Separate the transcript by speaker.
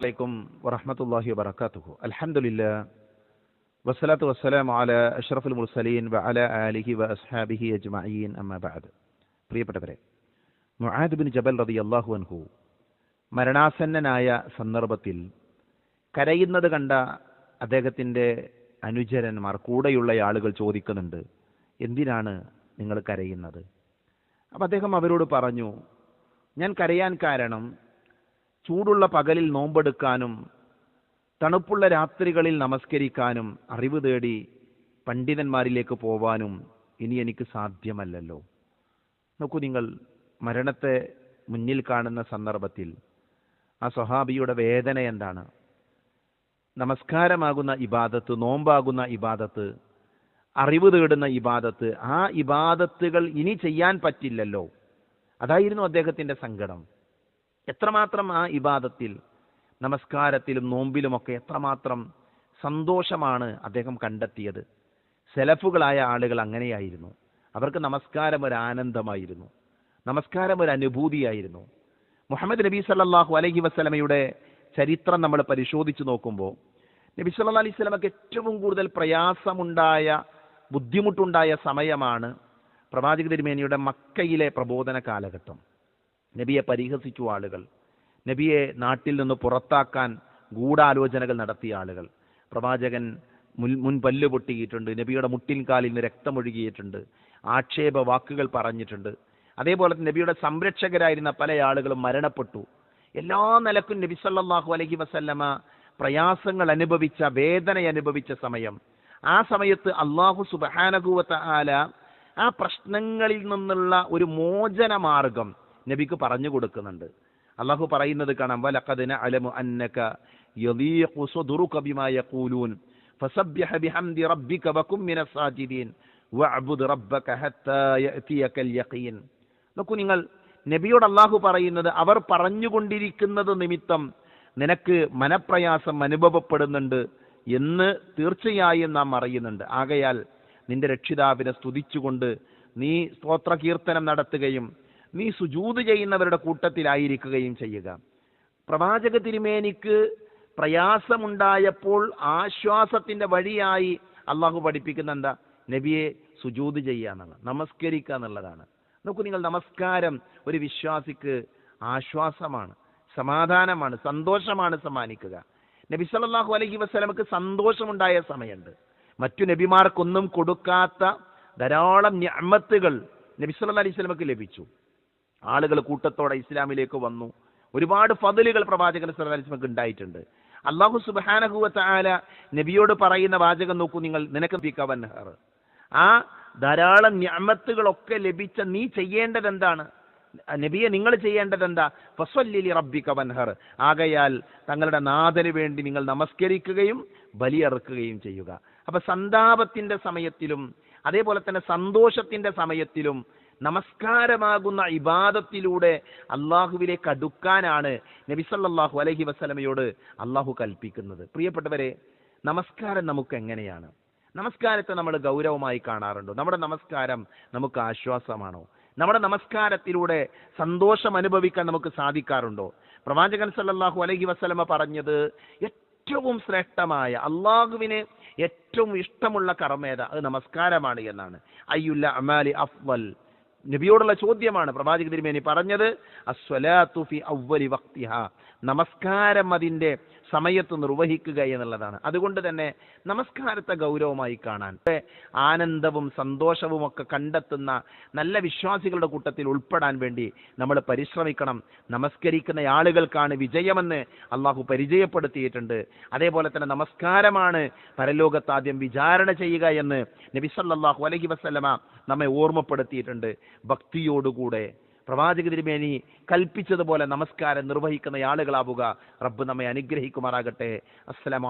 Speaker 1: അലൈക്കും വറഹമത്തല്ലാഹി വബർക്കാത്തുഹു അലഹമുല്ല വസ്സലാത്തു വസ്സലാം അല അഷ്റഫുൽ മുർസലീൻ വ അല അലിഹി വ അസ്ഹാബിഹി അജ്മഈൻ അമ്മബാദ് പ്രിയപ്പെട്ടവരെ മുഹാദ് ബിൻ ജബൽ റതി അള്ളാഹു അൻഹു മരണാസന്നനായ സന്ദർഭത്തിൽ കരയുന്നത് കണ്ട അദ്ദേഹത്തിന്റെ അനുചരന്മാർ കൂടെയുള്ള ആളുകൾ ചോദിക്കുന്നുണ്ട് എന്തിനാണ് നിങ്ങൾ കരയുന്നത്? അപ്പം അദ്ദേഹം അവരോട് പറഞ്ഞു ഞാൻ കരയാൻ കാരണം ചൂടുള്ള പകലിൽ നോമ്പെടുക്കാനും തണുപ്പുള്ള രാത്രികളിൽ നമസ്കരിക്കാനും അറിവ് തേടി പണ്ഡിതന്മാരിലേക്ക് പോവാനും ഇനി എനിക്ക് സാധ്യമല്ലല്ലോ. നോക്കൂ നിങ്ങൾ മരണത്തെ മുന്നിൽ കാണുന്ന സന്ദർഭത്തിൽ ആ സ്വഹാബിയുടെ വേദന എന്താണ്? നമസ്കാരമാകുന്ന ഇബാദത്ത് നോമ്പാകുന്ന ഇബാദത്ത് അറിവ് തേടുന്ന ഇബാദത്ത് ആ ഇബാദത്തുകൾ ഇനി ചെയ്യാൻ പറ്റില്ലല്ലോ. അതായിരുന്നു അദ്ദേഹത്തിന്റെ സങ്കടം. എത്രമാത്രം ആ ഇബാദത്തിൽ നമസ്കാരത്തിലും നോമ്പിലുമൊക്കെ എത്രമാത്രം സന്തോഷമാണ് അദ്ദേഹം കണ്ടെത്തിയത്. സെലഫുകളായ ആളുകൾ അങ്ങനെയായിരുന്നു. അവർക്ക് നമസ്കാരം ഒരു ആനന്ദമായിരുന്നു. നമസ്കാരം ഒരു അനുഭൂതിയായിരുന്നു. മുഹമ്മദ് നബി സല്ലാഹു അലഹി വസ്ലമയുടെ ചരിത്രം നമ്മൾ പരിശോധിച്ചു നോക്കുമ്പോൾ നബി സല്ലാ അലൈഹി സ്വലമക്ക് ഏറ്റവും കൂടുതൽ പ്രയാസമുണ്ടായ ബുദ്ധിമുട്ടുണ്ടായ സമയമാണ് പ്രവാചക തിരുമേനിയുടെ മക്കയിലെ പ്രബോധന കാലഘട്ടം. നബിയെ പരിഹസിച്ചു ആളുകൾ. നബിയെ നാട്ടിൽ നിന്ന് പുറത്താക്കാൻ ഗൂഢാലോചനകൾ നടത്തിയ ആളുകൾ. പ്രവാചകൻ മുൻ മുൻ പല്ല് പൊട്ടിയിട്ടുണ്ട് നബിയുടെ മുട്ടിൻകാലിൽ നിന്ന് രക്തമൊഴുകിയിട്ടുണ്ട് ആക്ഷേപ വാക്കുകൾ പറഞ്ഞിട്ടുണ്ട്. അതേപോലെ നബിയുടെ സംരക്ഷകരായിരുന്ന പല ആളുകളും മരണപ്പെട്ടു. എല്ലാ നിലക്കും നബി സല്ലാഹു അലഹി വസല്ലമ പ്രയാസങ്ങൾ അനുഭവിച്ച വേദന അനുഭവിച്ച സമയം. ആ സമയത്ത് അള്ളാഹു സുബാനകൂവത്ത ആല ആ പ്രശ്നങ്ങളിൽ നിന്നുള്ള ഒരു മോചന മാർഗം നബിക്ക് പറഞ്ഞു കൊടുക്കുന്നുണ്ട്. അള്ളാഹു പറയുന്നത് കാണാം വലഖദ് അലമു അന്നക യദീഖു ബിമാ ബിഹംദി റബ്ബിക റബ്ബക ഹത്താ യഖീൻ നോക്കൂ നിങ്ങൾ നബിയോട് അള്ളാഹു പറയുന്നത് അവർ പറഞ്ഞുകൊണ്ടിരിക്കുന്നത് നിമിത്തം നിനക്ക് മനപ്രയാസം അനുഭവപ്പെടുന്നുണ്ട് എന്ന് തീർച്ചയായും നാം അറിയുന്നുണ്ട്. ആകയാൽ നിന്റെ രക്ഷിതാവിനെ സ്തുതിച്ചുകൊണ്ട് നീ സ്തോത്ര കീർത്തനം നടത്തുകയും നീ സുജൂത് ചെയ്യുന്നവരുടെ കൂട്ടത്തിലായിരിക്കുകയും ചെയ്യുക. പ്രവാചക തിരുമേനിക്ക് പ്രയാസമുണ്ടായപ്പോൾ ആശ്വാസത്തിന്റെ വഴിയായി അള്ളാഹു പഠിപ്പിക്കുന്ന എന്താ? നബിയെ സുജൂത് ചെയ്യുക എന്നുള്ളത് നമസ്കരിക്കുക എന്നുള്ളതാണ്. നോക്കൂ നിങ്ങൾ നമസ്കാരം ഒരു വിശ്വാസിക്ക് ആശ്വാസമാണ് സമാധാനമാണ് സന്തോഷമാണ് സമ്മാനിക്കുക. നബി സല്ലല്ലാഹു അലഹി വസല്ലമക്ക് സന്തോഷമുണ്ടായ സമയമുണ്ട്. മറ്റു നബിമാർക്കൊന്നും കൊടുക്കാത്ത ധാരാളം ഞമ്മത്തുകൾ നബി സല്ലാ അലൈഹി സ്വലമക്ക് ലഭിച്ചു. ആളുകൾ കൂട്ടത്തോടെ ഇസ്ലാമിലേക്ക് വന്നു. ഒരുപാട് ഫതിലുകൾ പ്രവാചകൻ വസല്ലമക്ക് ഉണ്ടായിട്ടുണ്ട്. അള്ളാഹു സുബ്ഹാനഹു വതആല നബിയോട് പറയുന്ന വാചകം നോക്കൂ നിങ്ങൾ നിനക്ക് പിക്കവൻഹർ ആ ധാരാളം ഞാമത്തുകളൊക്കെ ലഭിച്ച നീ ചെയ്യേണ്ടത് എന്താണ്? നബിയെ നിങ്ങൾ ചെയ്യേണ്ടത് എന്താ? ഫസ്വല്ലി റബ്ബിക വൻഹർ. ആകയാൽ തങ്ങളുടെ നാഥന് വേണ്ടി നിങ്ങൾ നമസ്കരിക്കുകയും ബലിയറുക്കുകയും ചെയ്യുക. അപ്പൊ സന്താപത്തിന്റെ സമയത്തിലും അതേപോലെ തന്നെ സന്തോഷത്തിന്റെ സമയത്തിലും നമസ്കാരമാകുന്ന ഇബാദത്തിലൂടെ അള്ളാഹുവിലേക്ക് അടുക്കാനാണ് നബിസല്ലാഹു അലഹി വസ്ലമയോട് അള്ളാഹു കൽപ്പിക്കുന്നത്. പ്രിയപ്പെട്ടവരെ നമസ്കാരം നമുക്ക് എങ്ങനെയാണ് നമസ്കാരത്തെ നമ്മൾ ഗൗരവമായി കാണാറുണ്ടോ. നമ്മുടെ നമസ്കാരം നമുക്ക് ആശ്വാസമാണോ? നമ്മുടെ നമസ്കാരത്തിലൂടെ സന്തോഷം അനുഭവിക്കാൻ നമുക്ക് സാധിക്കാറുണ്ടോ? പ്രവാചകൻ സല്ലാഹു അലഹി വസ്ലമ പറഞ്ഞത് ഏറ്റവും ശ്രേഷ്ഠമായ അള്ളാഹുവിന് ഏറ്റവും ഇഷ്ടമുള്ള കർമ്മേത അത് നമസ്കാരമാണ് എന്നാണ്. അയ്യുല്ല അമാലി അഫ്വൽ. നബിയോടുള്ള ചോദ്യമാണ് പ്രവാചക തിരുമേനി പറഞ്ഞത് നമസ്കാരം അതിന്റെ സമയത്ത് നിർവഹിക്കുക എന്നുള്ളതാണ്. അതുകൊണ്ട് തന്നെ നമസ്കാരത്തെ ഗൗരവമായി കാണാൻ ആനന്ദവും സന്തോഷവും ഒക്കെ കണ്ടെത്തുന്ന നല്ല വിശ്വാസികളുടെ കൂട്ടത്തിൽ ഉൾപ്പെടാൻ വേണ്ടി നമ്മൾ പരിശ്രമിക്കണം. നമസ്കരിക്കുന്ന ആളുകൾക്കാണ് വിജയമെന്ന് അള്ളാഹു പരിചയപ്പെടുത്തിയിട്ടുണ്ട്. അതേപോലെ തന്നെ നമസ്കാരമാണ് പരലോകത്താദ്യം വിചാരണ ചെയ്യുക എന്ന് നബി സല്ലല്ലാഹു അലൈഹി വസല്ലമ നമ്മെ ഓർമ്മപ്പെടുത്തിയിട്ടുണ്ട്. ഭക്തിയോടുകൂടെ പ്രവാചക തിരുമേനി കൽപ്പിച്ചതുപോലെ നമസ്കാരം നിർവഹിക്കുന്ന ആളുകളാവുക. റബ്ബ് നമ്മെ അനുഗ്രഹിക്കുമാറാകട്ടെ. അസ്സലാമു